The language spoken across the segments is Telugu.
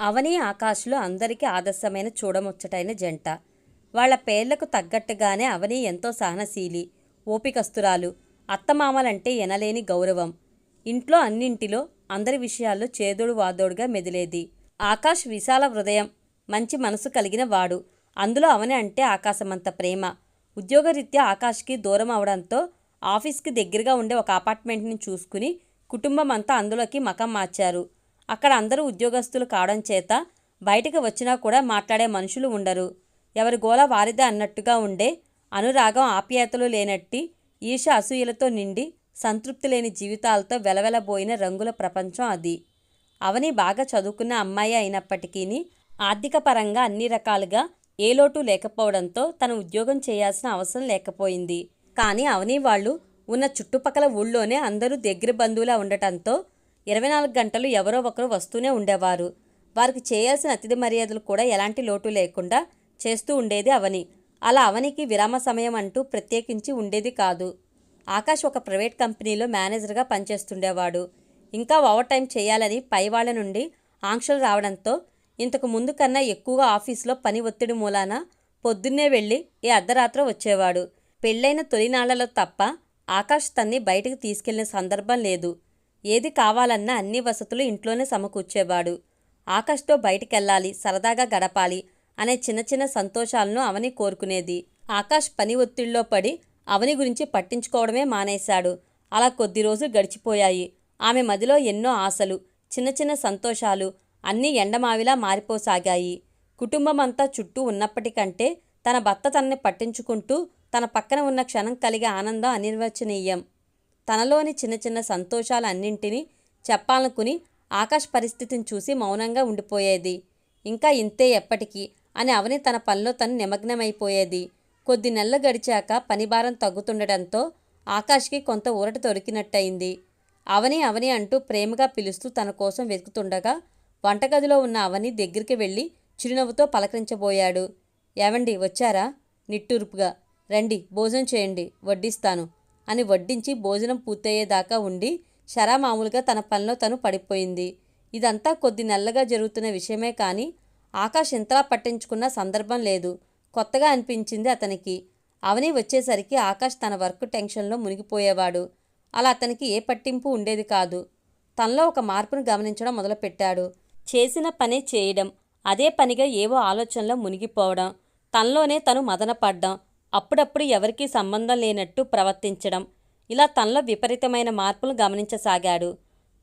అవని ఆకాశ్లో అందరికీ ఆదర్శమైన చూడముచ్చటైన జంట. వాళ్ళ పేర్లకు తగ్గట్టుగానే అవని ఎంతో సహనశీలి ఓపికస్తురాలు అత్తమామలంటే ఎనలేని గౌరవం. ఇంట్లో అన్నింటిలో అందరి విషయాల్లో చేదోడు వాదోడుగా మెదిలేది. ఆకాష్ విశాల హృదయం మంచి మనసు కలిగిన వాడు. అందులో అవని అంటే ఆకాశమంత ప్రేమ. ఉద్యోగరీత్యా ఆకాష్కి దూరం అవడంతో ఆఫీస్కి దగ్గరగా ఉండే ఒక అపార్ట్మెంట్ని చూసుకుని కుటుంబం అంతా అందులోకి మకం మార్చారు. అక్కడ అందరూ ఉద్యోగస్తులు కావడం చేత బయటకు వచ్చినా కూడా మాట్లాడే మనుషులు ఉండరు. ఎవరి గోల వారిదే అన్నట్టుగా ఉండే అనురాగం ఆప్యాయతలు లేనట్టి ఈష అసూయలతో నిండి సంతృప్తి లేని జీవితాలతో వెలవెలబోయిన రంగుల ప్రపంచం అది. అవని బాగా చదువుకున్న అమ్మాయి అయినప్పటికీ ఆర్థిక పరంగా అన్ని రకాలుగా ఏ లోటు లేకపోవడంతో తన ఉద్యోగం చేయాల్సిన అవసరం లేకపోయింది. కానీ అవని వాళ్ళు ఉన్న చుట్టుపక్కల ఊళ్ళోనే అందరూ దగ్గర బంధువులా ఉండటంతో ఇరవై నాలుగు గంటలు ఎవరో ఒకరు వస్తూనే ఉండేవారు. వారికి చేయాల్సిన అతిథి మర్యాదలు కూడా ఎలాంటి లోటు లేకుండా చేస్తూ ఉండేది అవని. అలా అవనికి విరామ సమయం అంటూ ప్రత్యేకించి ఉండేది కాదు. ఆకాష్ ఒక ప్రైవేట్ కంపెనీలో మేనేజర్గా పనిచేస్తుండేవాడు. ఇంకా ఓవర్ టైం చేయాలని పైవాళ్ళ నుండి ఆంక్షలు రావడంతో ఇంతకు ముందు కన్నా ఎక్కువగా ఆఫీస్లో పని ఒత్తిడి మూలాన పొద్దున్నే వెళ్ళి ఏ అర్ధరాత్రి వచ్చేవాడు. పెళ్ళైన తొలినాళ్ళలో తప్ప ఆకాష్ తన్ని బయటకు తీసుకెళ్ళిన సందర్భం లేదు. ఏది కావాలన్నా అన్ని వసతులు ఇంట్లోనే సమకూర్చేవాడు. ఆకాష్తో బయటికెళ్ళాలి సరదాగా గడపాలి అనే చిన్న చిన్న సంతోషాలను అవని కోరుకునేది. ఆకాష్ పని ఒత్తిడిలో పడి అవని గురించి పట్టించుకోవడమే మానేశాడు. అలా కొద్ది రోజులు గడిచిపోయాయి. ఆమె మదిలో ఎన్నో ఆశలు చిన్న చిన్న సంతోషాలు అన్నీ ఎండమావిలా మారిపోసాగాయి. కుటుంబమంతా చుట్టూ ఉన్నప్పటికంటే తన భర్త తనని పట్టించుకుంటూ తన పక్కన ఉన్న క్షణం కలిగే ఆనందం అనిర్వచనీయం. తనలోని చిన్న చిన్న సంతోషాలన్నింటినీ చెప్పాలనుకుని ఆకాష్ పరిస్థితిని చూసి మౌనంగా ఉండిపోయేది. ఇంకా ఇంతే ఎప్పటికీ అని అవని తన పనిలో తను నిమగ్నమైపోయేది. కొద్ది నెలలు గడిచాక పనిభారం తగ్గుతుండటంతో ఆకాష్కి కొంత ఊరట దొరికినట్టయింది. అవని అవని అంటూ ప్రేమగా పిలుస్తూ తన కోసం వెతుకుతుండగా వంటగదిలో ఉన్న అవని దగ్గరికి వెళ్ళి చిరునవ్వుతో పలకరించబోయాడు. ఏవండి వచ్చారా? నిట్టూర్పుగా. రండి భోజనం చేయండి వడ్డిస్తాను. అని వడ్డించి భోజనం పూర్తయ్యేదాకా ఉండి షరా మామూలుగా తన పనిలో తను పడిపోయింది. ఇదంతా కొద్ది నెలలుగా జరుగుతున్న విషయమే కానీ ఆకాష్ ఇంతలా పట్టించుకున్న సందర్భం లేదు. కొత్తగా అనిపించింది అతనికి. అవని వచ్చేసరికి ఆకాష్ తన వర్క్ టెన్షన్లో మునిగిపోయేవాడు. అలా అతనికి ఏ పట్టింపు ఉండేది కాదు. తనలో ఒక మార్పును గమనించడం మొదలుపెట్టాడు. చేసిన పనే చేయడం అదే పనిగా ఏవో ఆలోచనలో మునిగిపోవడం తనలోనే తను మదనపడ్డం అప్పుడప్పుడు ఎవరికీ సంబంధం లేనట్టు ప్రవర్తించడం. ఇలా తనలో విపరీతమైన మార్పులు గమనించసాగాడు.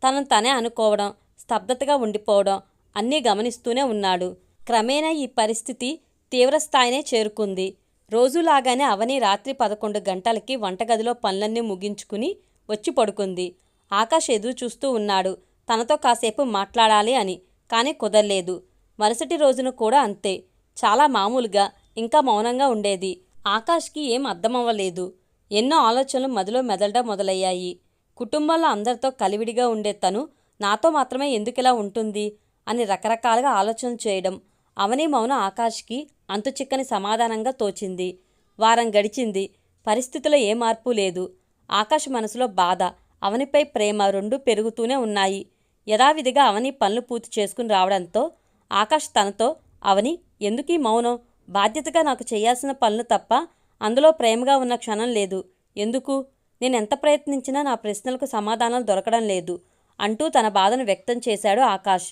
తనను తనే అనుకోవడం స్తబ్దతగా ఉండిపోవడం అన్నీ గమనిస్తూనే ఉన్నాడు. క్రమేణా ఈ పరిస్థితి తీవ్రస్థాయినే చేరుకుంది. రోజులాగానే అవని రాత్రి పదకొండు గంటలకి వంటగదిలో పనులన్నీ ముగించుకుని వచ్చి పడుకుంది. ఆకాష్ ఎదురు చూస్తూ ఉన్నాడు. తనతో కాసేపు మాట్లాడాలి అని కానీ కుదరలేదు. మరుసటి రోజున కూడా అంతే. చాలా మామూలుగా ఇంకా మౌనంగా ఉండేది. ఆకాష్కి ఏం అర్థమవ్వలేదు. ఎన్నో ఆలోచనలు మదిలో మెదలడం మొదలయ్యాయి. కుటుంబంలో అందరితో కలివిడిగా ఉండే తను నాతో మాత్రమే ఎందుకిలా ఉంటుంది? అని రకరకాలుగా ఆలోచన చేయడం అవని మౌనం ఆకాష్కి అంతు చిక్కని సమాధానంగా తోచింది. వారం గడిచింది. పరిస్థితిలో ఏ మార్పు లేదు. ఆకాష్ మనసులో బాధ అవనిపై ప్రేమ రెండూ పెరుగుతూనే ఉన్నాయి. యథావిధిగా అవని పనులు పూర్తి చేసుకుని రావడంతో ఆకాష్ తనతో అవని ఎందుకీ మౌనం? బాధ్యతగా నాకు చేయాల్సిన పనులు తప్ప అందులో ప్రేమగా ఉన్న క్షణం లేదు. ఎందుకు? నేను ఎంత ప్రయత్నించినా నా ప్రశ్నలకు సమాధానాలు దొరకడం లేదు అంటూ తన బాధను వ్యక్తం చేశాడు ఆకాష్.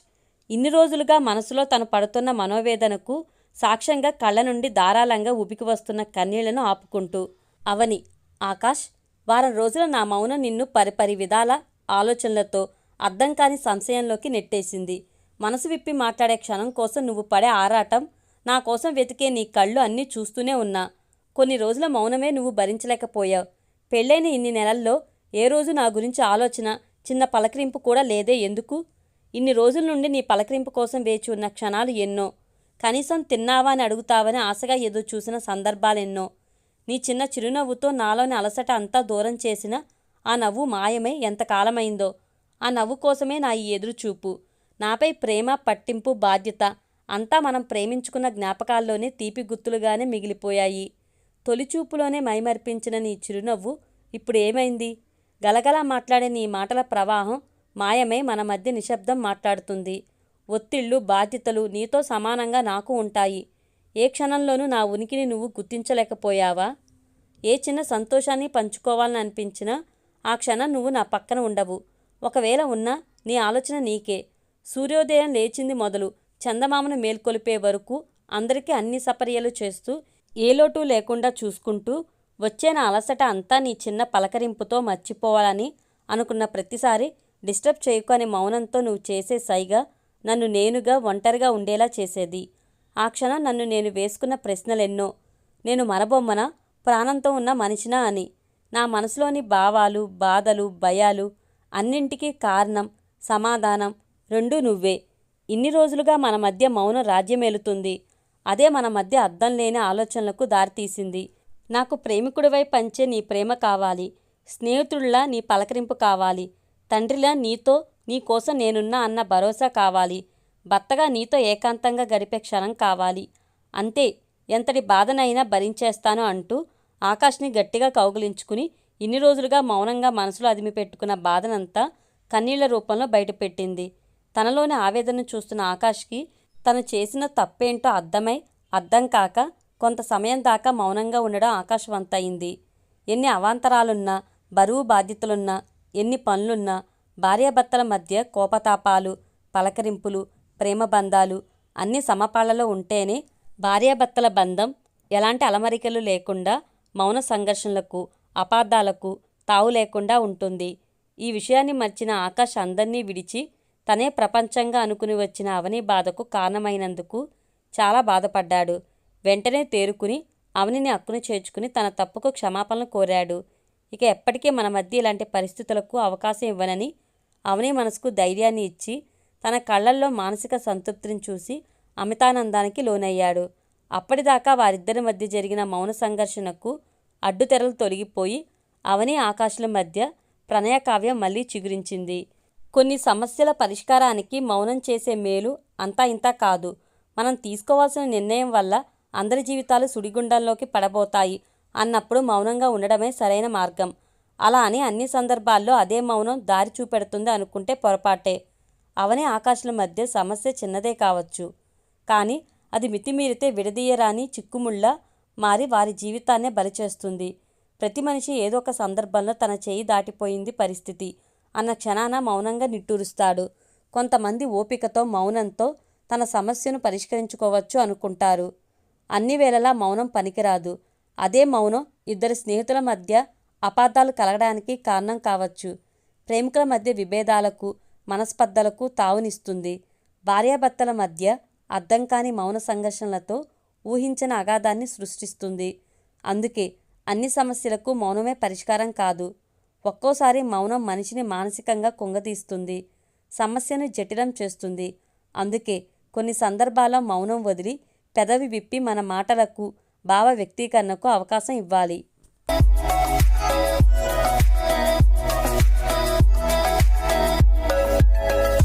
ఇన్ని రోజులుగా మనసులో తను పడుతున్న మనోవేదనకు సాక్ష్యంగా కళ్ళ నుండి ధారాళంగా ఉబికి వస్తున్న కన్నీళ్ళను ఆపుకుంటూ అవని ఆకాష్ వారం రోజుల నా మౌనం నిన్ను పరిపరి విధాల ఆలోచనలతో అర్థం కాని సంశయంలోకి నెట్టేసింది. మనసు విప్పి మాట్లాడే క్షణం కోసం నువ్వు పడే ఆరాటం నా కోసం వెతికే నీ కళ్ళు అన్నీ చూస్తూనే ఉన్నా. కొన్ని రోజుల మౌనమే నువ్వు భరించలేకపోయావు. పెళ్ళైన ఇన్ని నెలల్లో ఏ రోజు నా గురించి ఆలోచన చిన్న పలకరింపు కూడా లేదే ఎందుకు? ఇన్ని రోజుల నుండి నీ పలకరింపు కోసం వేచి ఉన్న క్షణాలు ఎన్నో. కనీసం తిన్నావా అని అడుగుతావని ఆశగా ఎదురు చూసిన సందర్భాలెన్నో. నీ చిన్న చిరునవ్వుతో నాలోని అలసట అంతా దూరం చేసిన ఆ నవ్వు మాయమై ఎంతకాలమైందో ఆ నవ్వు కోసమే నా ఈ ఎదురుచూపు. నాపై ప్రేమ పట్టింపు బాధ్యత అంతా మనం ప్రేమించుకున్న జ్ఞాపకాల్లోనే తీపి గుర్తులుగానే మిగిలిపోయాయి. తొలిచూపులోనే మైమర్పించిన నీ చిరునవ్వు ఇప్పుడు ఏమైంది? గలగలా మాట్లాడే నీ మాటల ప్రవాహం మాయమై మన మధ్య నిశ్శబ్దం మాట్లాడుతుంది. ఒత్తిళ్ళు బాధ్యతలు నీతో సమానంగా నాకు ఉంటాయి. ఏ క్షణంలోనూ నా ఉనికిని నువ్వు గుర్తించలేకపోయావా? ఏ చిన్న సంతోషాన్ని పంచుకోవాలని అనిపించినా ఆ క్షణం నువ్వు నా పక్కన ఉండవు. ఒకవేళ ఉన్నా నీ ఆలోచన నీకే. సూర్యోదయం లేచింది మొదలు. చందమామను మేల్కొలిపే వరకు అందరికీ అన్ని సపర్యలు చేస్తూ ఏ లోటు లేకుండా చూసుకుంటూ వచ్చే నా అలసట అంతా నీ చిన్న పలకరింపుతో మర్చిపోవాలని అనుకున్న ప్రతిసారి డిస్టర్బ్ చేయకు అనే మౌనంతో నువ్వు చేసే సైగా నన్ను నేనుగా ఒంటరిగా ఉండేలా చేసేది. ఆ క్షణం నన్ను నేను వేసుకున్న ప్రశ్నలెన్నో నేను మరబొమ్మన ప్రాణంతో ఉన్న మనిషినా అని. నా మనసులోని భావాలు బాధలు భయాలు అన్నింటికీ కారణం సమాధానం రెండూ నువ్వే. ఇన్ని రోజులుగా మన మధ్య మౌనం రాజ్యమేలుతుంది. అదే మన మధ్య అర్థం లేని ఆలోచనలకు దారితీసింది. నాకు ప్రేమికుడివై పంచే నీ ప్రేమ కావాలి. స్నేహితుడిలా నీ పలకరింపు కావాలి. తండ్రిలా నీతో నీ కోసం నేనున్నా అన్న భరోసా కావాలి. భర్తగా నీతో ఏకాంతంగా గడిపే క్షణం కావాలి. అంతే ఎంతటి బాధనైనా భరించేస్తాను అంటూ ఆకాష్ని గట్టిగా కౌగులించుకుని ఇన్ని రోజులుగా మౌనంగా మనసులో అదిమి పెట్టుకున్న బాధనంతా కన్నీళ్ళ రూపంలో బయటపెట్టింది. తనలోని ఆవేదన చూస్తున్న ఆకాష్కి తను చేసిన తప్పేంటో అర్థమై అర్థం కాక కొంత సమయం దాకా మౌనంగా ఉండడం ఆకాశవంతయింది ఎన్ని అవాంతరాలున్నా బరువు బాధ్యతలున్నా ఎన్ని పనులున్నా భార్యాభర్తల మధ్య కోపతాపాలు పలకరింపులు ప్రేమబంధాలు అన్ని సమపాళ్ళలో ఉంటేనే భార్యాభర్తల బంధం ఎలాంటి అలమరికలు లేకుండా మౌన సంఘర్షణలకు అపార్థాలకు తావు లేకుండా ఉంటుంది. ఈ విషయాన్ని మర్చిన ఆకాష్ అందర్నీ విడిచి తనే ప్రపంచంగా అనుకుని వచ్చిన అవని బాధకు కారణమైనందుకు చాలా బాధపడ్డాడు. వెంటనే తేరుకుని అవనిని అక్కును చేర్చుకుని తన తప్పుకు క్షమాపణలు కోరాడు. ఇక ఎప్పటికీ మన మధ్య ఇలాంటి పరిస్థితులకు అవకాశం ఇవ్వనని అవని మనసుకు ధైర్యాన్ని ఇచ్చి తన కళ్ళల్లో మానసిక సంతృప్తిని చూసి అమితానందానికి లోనయ్యాడు. అప్పటిదాకా వారిద్దరి మధ్య జరిగిన మౌన సంఘర్షణకు అడ్డుతెరలు తొలగిపోయి అవని ఆకాశుల మధ్య ప్రణయ కావ్యం మళ్ళీ చిగురించింది. కొన్ని సమస్యల పరిష్కారానికి మౌనం చేసే మేలు అంతా ఇంత కాదు. మనం తీసుకోవాల్సిన నిర్ణయం వల్ల అందరి జీవితాలు సుడిగుండంలోకి పడబోతాయి అన్నప్పుడు మౌనంగా ఉండడమే సరైన మార్గం. అలా అని అన్ని సందర్భాల్లో అదే మౌనం దారి చూపెడుతుంది అనుకుంటే పొరపాటే. అవని ఆకాశాల మధ్య సమస్య చిన్నదే కావచ్చు. కానీ అది మితిమీరితే విడదీయరాని చిక్కుముళ్ళ మారి వారి జీవితాన్నే బలిచేస్తుంది. ప్రతి మనిషి ఏదో ఒక సందర్భంలో తన చేయి దాటిపోయింది పరిస్థితి. అన్న క్షణాన మౌనంగా నిట్టూరుస్తాడు. కొంతమంది ఓపికతో మౌనంతో తన సమస్యను పరిష్కరించుకోవచ్చు అనుకుంటారు. అన్ని వేళలా మౌనం పనికిరాదు. అదే మౌనం ఇద్దరు స్నేహితుల మధ్య అపార్థాలు కలగడానికి కారణం కావచ్చు. ప్రేమికుల మధ్య విభేదాలకు మనస్పర్ధలకు తావునిస్తుంది. భార్యాభర్తల మధ్య అర్థం కాని మౌన సంఘర్షణలతో ఊహించిన అగాధాన్ని సృష్టిస్తుంది. అందుకే అన్ని సమస్యలకు మౌనమే పరిష్కారం కాదు. ఒక్కోసారి మౌనం మనిషిని మానసికంగా కుంగతీస్తుంది సమస్యను జటిలం చేస్తుంది. అందుకే కొన్ని సందర్భాల్లో మౌనం వదిలి పెదవి విప్పి మన మాటలకు భావ వ్యక్తీకరణకు అవకాశం ఇవ్వాలి.